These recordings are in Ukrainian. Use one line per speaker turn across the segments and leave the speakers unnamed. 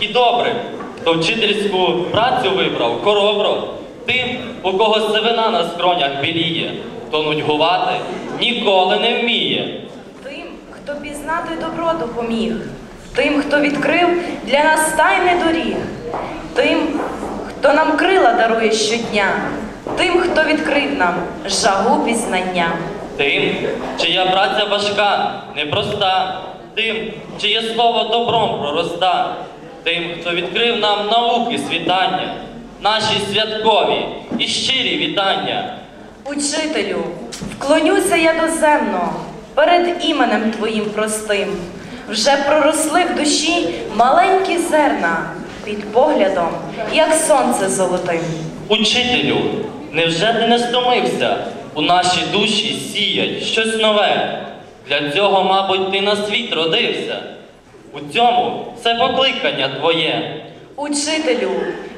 і добрим, хто вчительську працю вибрав хоробро, тим, у кого сивина на скронях біліє, то нудьгувати ніколи не вміє.
Тим, хто пізнати добро допоміг, тим, хто відкрив для нас тайни доріг, тим, хто нам крила дарує щодня, тим, хто відкрив нам жагу пізнання.
Тим, чия праця важка, непроста, тим, чиє слово добром пророста, тим, хто відкрив нам науки світання, наші святкові і щирі вітання.
Учителю, вклонюся я доземно перед іменем твоїм простим. Вже проросли в душі маленькі зерна під поглядом, як сонце золотим.
Учителю, невже ти не стомився у наші душі сіять щось нове? Для цього, мабуть, ти на світ родився. У цьому все покликання твоє.
Учителю,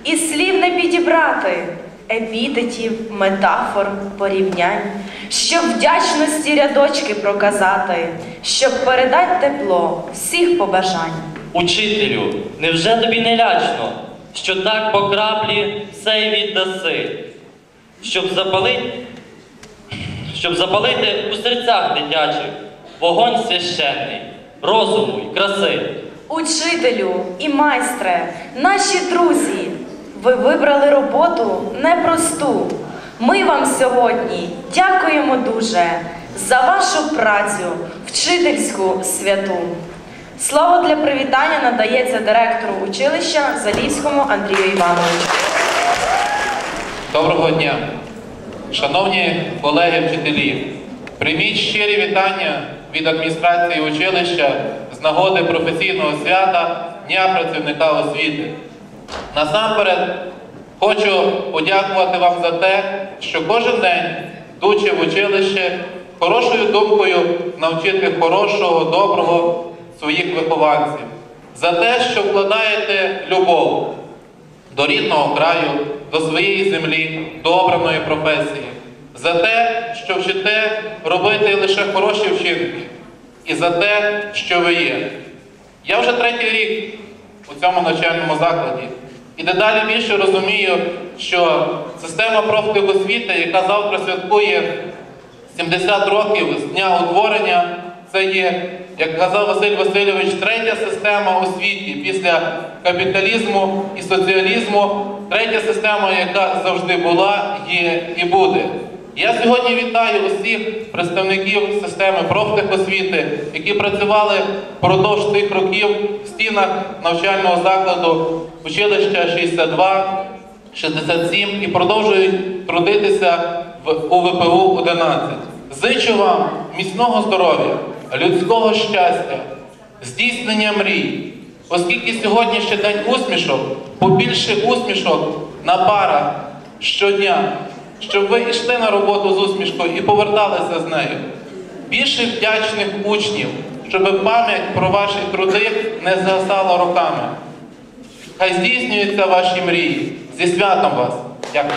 і слів не підібрати, епітетів, метафор, порівнянь, щоб вдячності рядочки проказати, щоб передати тепло всіх побажань.
Учителю, невже тобі не лячно, що так по краплі все й віддаси, щоб запалити, щоб запалити у серцях дитячих вогонь священний, розуму й краси.
Учителю і майстре, наші друзі, ви вибрали роботу непросту. Ми вам сьогодні дякуємо дуже за вашу працю, вчительську святу. Слово для привітання надається директору училища Залівському Андрію Івановичу.
Доброго дня, шановні колеги вчителі. Прийміть щирі вітання від адміністрації училища з нагоди професійного свята Дня працівника освіти. Насамперед хочу подякувати вам за те, що кожен день, йдучи в училище, хорошою думкою навчити хорошого, доброго своїх вихованців, за те, що вкладаєте любов до рідного краю, до своєї землі, до обраної професії, за те, що вчите робити лише хороші вчинки, і за те, що ви є. Я вже третій рік у цьому навчальному закладі. І дедалі більше розумію, що система профтехосвіти, яка завтра святкує 70 років з дня утворення, це є, як казав Василь Васильович, третя система у світі після капіталізму і соціалізму, третя система, яка завжди була, є і буде. Я сьогодні вітаю усіх представників системи профтехосвіти, які працювали впродовж тих років в стінах навчального закладу училища 62, 67 і продовжують трудитися в УВПУ 11. Зичу вам міцного здоров'я, людського щастя, здійснення мрій. Оскільки сьогодні ще день усмішок, побільше усмішок на парах щодня, щоб ви йшли на роботу з усмішкою і поверталися з нею. Більше вдячних учнів, щоб пам'ять про ваші труди не згасала роками. Хай здійснюються ваші мрії. Зі святом вас! Дякую.